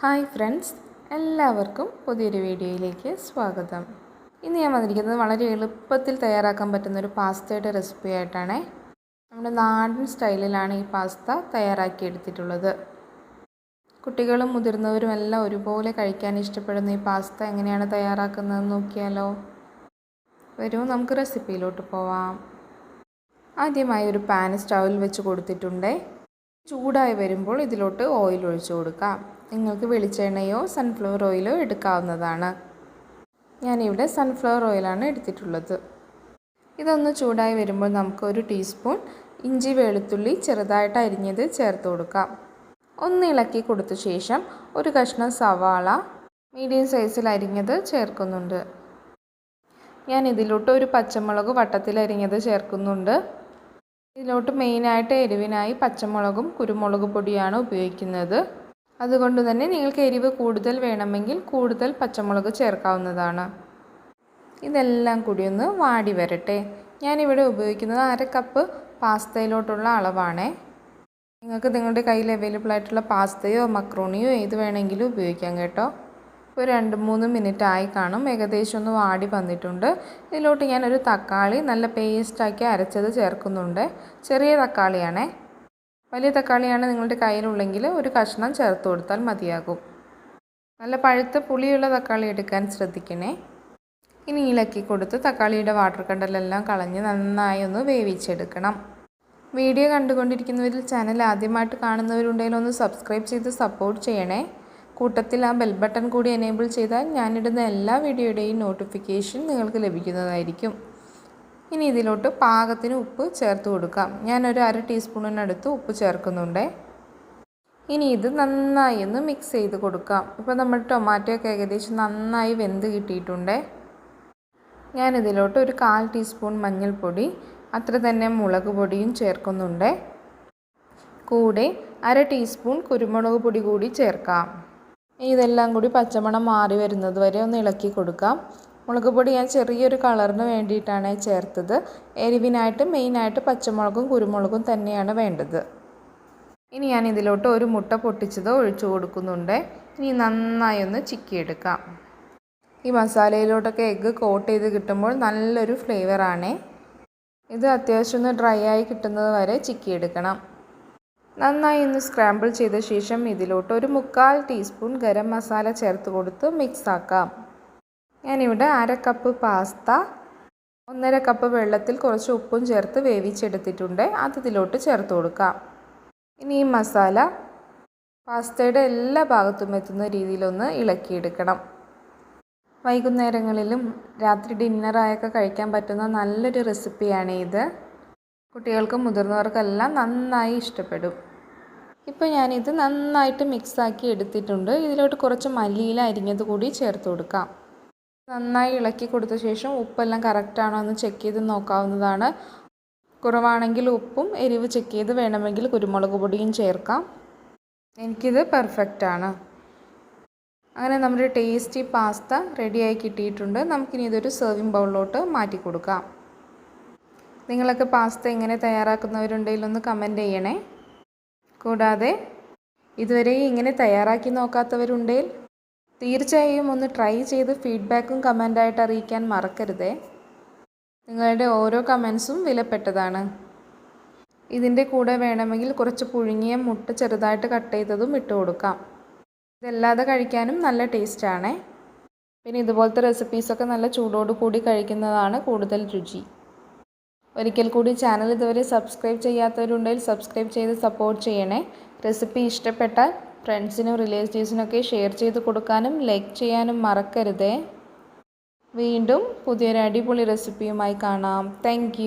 Hi friends എല്ലാവർക്കും പുതിയൊരു വീഡിയോയിലേക്ക് സ്വാഗതം. ഇന്ന് ഞാൻ വന്നിരിക്കുന്നത് വളരെ എളുപ്പത്തിൽ തയ്യാറാക്കാൻ പറ്റുന്ന ഒരു പാസ്തയുടെ റെസിപ്പി ആയിട്ടാണ്. നമ്മുടെ നാടൻ സ്റ്റൈലിലാണ് ഈ പാസ്ത തയ്യാറാക്കി എടുത്തിട്ടുള്ളത് കുട്ടികളും മുതിർന്നവരും എല്ലാം ഒരുപോലെ കഴിക്കാൻ ഇഷ്ടപ്പെടുന്ന ഈ പാസ്ത എങ്ങനെയാണ് തയ്യാറാക്കുന്നതെന്ന് നോക്കിയാലോ? വരൂ നമുക്ക് റെസിപ്പിയിലോട്ട് പോവാം. ആദ്യമായി ഒരു പാൻ സ്റ്റൗവിൽ വെച്ച് കൊടുത്തിട്ടുണ്ട്. ചൂടായി വരുമ്പോൾ ഇതിലോട്ട് ഓയിൽ ഒഴിച്ചു കൊടുക്കാം. നിങ്ങൾക്ക് വെളിച്ചെണ്ണയോ സൺഫ്ലവർ ഓയിലോ എടുക്കാവുന്നതാണ്. ഞാനിവിടെ സൺഫ്ലവർ ഓയിലാണ് എടുത്തിട്ടുള്ളത്. ഇതൊന്ന് ചൂടായി വരുമ്പോൾ നമുക്ക് ഒരു ടീസ്പൂൺ ഇഞ്ചി വെളുത്തുള്ളി ചെറുതായിട്ട് അരിഞ്ഞത് ചേർത്ത് കൊടുക്കാം. ഒന്ന് ഇളക്കി കൊടുത്ത ശേഷം ഒരു കഷ്ണം സവാള മീഡിയം സൈസിൽ അരിഞ്ഞത് ചേർക്കുന്നുണ്ട്. ഞാൻ ഇതിലോട്ട് ഒരു പച്ചമുളക് വട്ടത്തിൽ അരിഞ്ഞത് ചേർക്കുന്നുണ്ട്. ഇതിലോട്ട് മെയിനായിട്ട് എരിവിനായി പച്ചമുളകും കുരുമുളക് പൊടിയാണ് ഉപയോഗിക്കുന്നത്. അതുകൊണ്ട് തന്നെ നിങ്ങൾക്ക് എരിവ് കൂടുതൽ വേണമെങ്കിൽ കൂടുതൽ പച്ചമുളക് ചേർക്കാവുന്നതാണ്. ഇതെല്ലാം കൂടി ഒന്ന് വാടി വരട്ടെ. ഞാനിവിടെ ഉപയോഗിക്കുന്നത് അര കപ്പ് പാസ്തയിലോട്ടുള്ള അളവാണേ. നിങ്ങൾക്ക് നിങ്ങളുടെ കയ്യിൽ അവൈലബിൾ ആയിട്ടുള്ള പാസ്തയോ മക്രോണിയോ ഏത് വേണമെങ്കിലും ഉപയോഗിക്കാം കേട്ടോ. ഒരു രണ്ട് മൂന്ന് മിനിറ്റ് ആയി കാണും. ഏകദേശം ഒന്ന് വാടി വന്നിട്ടുണ്ട്. ഇതിലോട്ട് ഞാനൊരു തക്കാളി നല്ല പേസ്റ്റാക്കി അരച്ചത് ചേർക്കുന്നുണ്ട്. ചെറിയ തക്കാളിയാണേ. വലിയ തക്കാളിയാണ് നിങ്ങളുടെ കയ്യിലുള്ളെങ്കിൽ ഒരു കഷ്ണം ചേർത്ത് കൊടുത്താൽ മതിയാകും. നല്ല പഴുത്ത പുളിയുള്ള തക്കാളി എടുക്കാൻ ശ്രദ്ധിക്കണേ. ഇനി ഇളക്കി കൊടുത്ത് തക്കാളിയുടെ വാട്ടർ കണ്ടലെല്ലാം കളഞ്ഞ് നന്നായി ഒന്ന് വേവിച്ചെടുക്കണം. വീഡിയോ കണ്ടുകൊണ്ടിരിക്കുന്നവരിൽ ചാനൽ ആദ്യമായിട്ട് കാണുന്നവരുണ്ടെങ്കിൽ ഒന്ന് സബ്സ്ക്രൈബ് ചെയ്ത് സപ്പോർട്ട് ചെയ്യണേ. കൂട്ടത്തിൽ ആ ബെൽ ബട്ടൺ കൂടി എനേബിൾ ചെയ്താൽ ഞാനിടുന്ന എല്ലാ വീഡിയോയുടെയും നോട്ടിഫിക്കേഷൻ നിങ്ങൾക്ക് ലഭിക്കുന്നതായിരിക്കും. ഇനി ഇതിലോട്ട് പാകത്തിന് ഉപ്പ് ചേർത്ത് കൊടുക്കാം. ഞാനൊരു അര ടീസ്പൂണിനടുത്ത് ഉപ്പ് ചേർക്കുന്നുണ്ട്. ഇനി ഇത് നന്നായി ഒന്ന് മിക്സ് ചെയ്ത് കൊടുക്കാം. ഇപ്പോൾ നമ്മൾ ടൊമാറ്റോയൊക്കെ ഏകദേശം നന്നായി വെന്ത് കിട്ടിയിട്ടുണ്ട്. ഞാനിതിലോട്ട് ഒരു കാൽ ടീസ്പൂൺ മഞ്ഞൾപ്പൊടി അത്ര തന്നെ മുളക് പൊടിയും ചേർക്കുന്നുണ്ട്. കൂടെ അര ടീസ്പൂൺ കുരുമുളക് പൊടി കൂടി ചേർക്കാം. ഇതെല്ലാം കൂടി പച്ചമണം മാറി വരുന്നത് വരെ ഒന്ന് ഇളക്കി കൊടുക്കാം. മുളക് പൊടി ഞാൻ ചെറിയൊരു കളറിന് വേണ്ടിയിട്ടാണ് ചേർത്തത്. എരിവിനായിട്ട് മെയിനായിട്ട് പച്ചമുളകും കുരുമുളകും തന്നെയാണ് വേണ്ടത്. ഇനി ഞാൻ ഇതിലോട്ട് ഒരു മുട്ട പൊട്ടിച്ചത് ഒഴിച്ചു കൊടുക്കുന്നുണ്ട്. ഇനി നന്നായി ഒന്ന് ചിക്കിയെടുക്കാം. ഈ മസാലയിലോട്ടൊക്കെ എഗ്ഗ് കോട്ട് ചെയ്ത് കിട്ടുമ്പോൾ നല്ലൊരു ഫ്ലേവറാണ് ഇത് അത്യാവശ്യം ഒന്ന് ഡ്രൈ ആയി കിട്ടുന്നത് വരെ ചിക്കിയെടുക്കണം. നന്നായി ഒന്ന് സ്ക്രാമ്പിൾ ചെയ്ത ശേഷം ഇതിലോട്ട് ഒരു മുക്കാൽ ടീസ്പൂൺ ഗരം മസാല ചേർത്ത് കൊടുത്ത് മിക്സ് ആക്കാം. ഞാനിവിടെ അര കപ്പ് പാസ്ത ഒന്നര കപ്പ് വെള്ളത്തിൽ കുറച്ച് ഉപ്പും ചേർത്ത് വേവിച്ചെടുത്തിട്ടുണ്ട്. അത് ഇതിലോട്ട് ചേർത്ത് കൊടുക്കാം. ഇനി ഈ മസാല പാസ്തയുടെ എല്ലാ ഭാഗത്തും എത്തുന്ന രീതിയിലൊന്ന് ഇളക്കിയെടുക്കണം. വൈകുന്നേരങ്ങളിലും രാത്രി ഡിന്നറായൊക്കെ കഴിക്കാൻ പറ്റുന്ന നല്ലൊരു റെസിപ്പിയാണ് ഇത്. കുട്ടികൾക്കും മുതിർന്നവർക്കെല്ലാം നന്നായി ഇഷ്ടപ്പെടും. ഇപ്പോൾ ഞാനിത് നന്നായിട്ട് മിക്സാക്കി എടുത്തിട്ടുണ്ട്. ഇതിലോട്ട് കുറച്ച് മല്ലിയില അരിഞ്ഞത് കൂടി ചേർത്ത് കൊടുക്കാം. നന്നായി ഇളക്കി കൊടുത്ത ശേഷം ഉപ്പെല്ലാം കറക്റ്റാണോ എന്ന് ചെക്ക് ചെയ്ത് നോക്കാവുന്നതാണ്. കുറവാണെങ്കിൽ ഉപ്പും എരിവ് ചെക്ക് ചെയ്ത് വേണമെങ്കിൽ കുരുമുളക് പൊടിയും ചേർക്കാം. എനിക്കിത് പെർഫെക്റ്റാണ് അങ്ങനെ നമ്മുടെ ടേസ്റ്റി പാസ്ത റെഡിയായി കിട്ടിയിട്ടുണ്ട്. നമുക്കിനി ഇതൊരു സെർവിങ് ബൗളിലോട്ട് മാറ്റി കൊടുക്കാം. നിങ്ങളൊക്കെ പാസ്ത എങ്ങനെ തയ്യാറാക്കുന്നവരുണ്ടെങ്കിൽ ഒന്ന് കമന്റ് ചെയ്യണേ. കൂടാതെ ഇതുവരെ ഇങ്ങനെ തയ്യാറാക്കി നോക്കാത്തവരുണ്ടെങ്കിൽ തീർച്ചയായും ഒന്ന് ട്രൈ ചെയ്ത് ഫീഡ്ബാക്കും കമന്റായിട്ട് അറിയിക്കാൻ മറക്കരുതേ. നിങ്ങളുടെ ഓരോ കമൻസും വിലപ്പെട്ടതാണ്. ഇതിന്റെ കൂടെ വേണമെങ്കിൽ കുറച്ച് പുഴുങ്ങിയ മുട്ട ചെറുതായിട്ട് കട്ട് ചെയ്തതും ഇട്ട് കൊടുക്കാം. ഇതല്ലാതെ കഴിക്കാനും നല്ല ടേസ്റ്റാണ് പിന്നെ ഇതുപോലത്തെ റെസിപ്പീസൊക്കെ നല്ല ചൂടോട് കൂടി കഴിക്കുന്നതാണ് കൂടുതൽ രുചി. ഒരിക്കൽ കൂടി ചാനൽ ഇതുവരെ സബ്സ്ക്രൈബ് ചെയ്യാത്തവരുണ്ടെങ്കിൽ സബ്സ്ക്രൈബ് ചെയ്ത് സപ്പോർട്ട് ചെയ്യണേ. റെസിപ്പി ഇഷ്ടപ്പെട്ടാൽ ഫ്രണ്ട്സിനും റിലേറ്റീവ്സിനൊക്കെ ഷെയർ ചെയ്ത് കൊടുക്കാനും ലൈക്ക് ചെയ്യാനും മറക്കരുതേ. വീണ്ടും പുതിയൊരു അടിപൊളി റെസിപ്പിയുമായി കാണാം. താങ്ക്